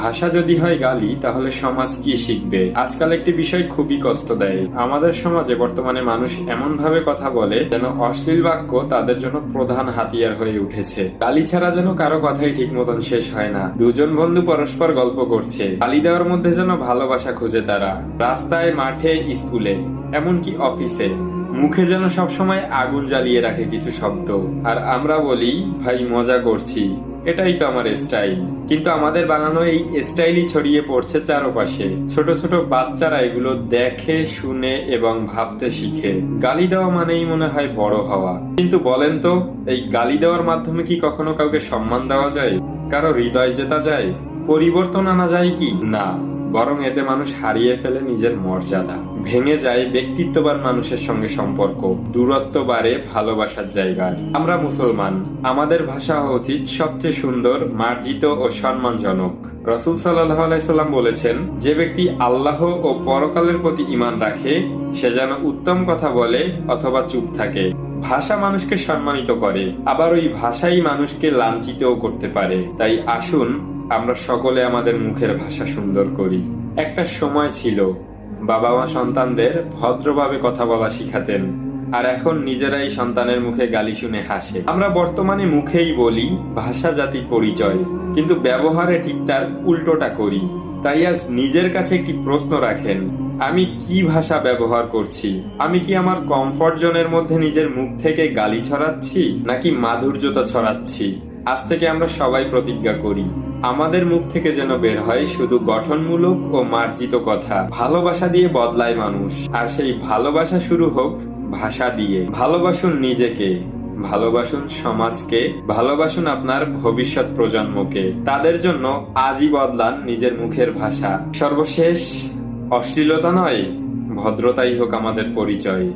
ভাষা যদি হয় গালি, তাহলে সমাজ কি শিখবে? আজকাল একটি বিষয় খুবই কষ্ট দেয় আমাদের সমাজে বর্তমানে মানুষ এমন ভাবে কথা বলে যেন অশ্লীল বাক্য তাদের জন্য প্রধান হাতিয়ার হয়ে উঠেছে। গালি ছাড়া যেন কারও কথাই ঠিক মতন শেষ হয় না। দুজন বন্ধু পরস্পর গল্প করছে। গালি দেওয়ার মধ্যে যেন ভালোবাসা খুঁজে তারা। রাস্তায়, মাঠে, স্কুলে, এমনকি অফিসে। মুখে যেন সবসময় আগুন জ্বালিয়ে রাখে কিছু শব্দ। আর আমরা বলি, ভাই, মজা করছি। এটাই তো আমার স্টাইল কিন্তু আমাদের বানানো এই স্টাইলই ছড়িয়ে পড়ছে চারপাশে। ছোট ছোট বাচ্চারা এগুলো দেখে, শুনে এবং ভাবতে শিখে। গালি দেওয়া মানেই মনে হয় বড় হওয়া। কিন্তু বলেন তো, এই গালি দেওয়ার মাধ্যমে কি কখনো কাউকে সম্মান দেওয়া যায়? কারও হৃদয় জেতা যায়? পরিবর্তন আনা যায় কি? না। বরং এতে মানুষ হারিয়ে ফেলে নিজের মর্যাদা। ভেঙে যায় ব্যক্তিত্ববান মানুষের সঙ্গে সম্পর্ক, দূরত্ব বাড়ে ভালোবাসার জায়গার আমরা মুসলমান, আমাদের ভাষা হওয়া উচিত সবচেয়ে সুন্দর, মার্জিত ও সম্মানজনক। রসুল সাল্লাহ আলাইসাল্লাম বলেছেন, যে ব্যক্তি আল্লাহ ও পরকালের প্রতি ইমান রাখে, সে যেন উত্তম কথা বলে অথবা চুপ থাকে। ভাষা মানুষকে সম্মানিত করে, আবার ওই ভাষাই মানুষকে লাঞ্ছিতও করতে পারে। তাই আসুন আমরা সকলে আমাদের মুখের ভাষা সুন্দর করি। একটা সময় ছিল বাবা মা সন্তানদের ভদ্রভাবে কথা বলা শিখাতেন, আর এখন নিজেরাই সন্তানের মুখে গালি শুনে হাসে। আমরা বর্তমানে মুখেই বলি ভাষা জাতির পরিচয়, কিন্তু ব্যবহারে ঠিক তার উল্টোটা করি। তাই আজ নিজের কাছে একটি প্রশ্ন রাখেন, আমি কি ভাষা ব্যবহার করছি? আমি কি আমার কমফর্ট জোনের মধ্যে নিজের মুখ থেকে গালি ছড়াচ্ছি, নাকি মাধুর্যতা ছড়াচ্ছি? আজ থেকে আমরা সবাই প্রতিজ্ঞা করি আমাদের মুখ থেকে যেন বের হয় শুধু গঠনমূলক ও মার্জিত কথা। ভালোবাসা দিয়ে বদলায় মানুষ। আর সেই ভালোবাসা শুরু হোক ভাষা দিয়ে। ভালোবাসুন নিজেকে, ভালোবাসুন সমাজকে, ভালোবাসুন আপনার ভবিষ্যৎ প্রজন্মকে। তাদের জন্য আজই বদলান নিজের মুখের ভাষা। সর্বশেষ অশ্লীলতা নয়, ভদ্রতাই হোক আমাদের পরিচয়।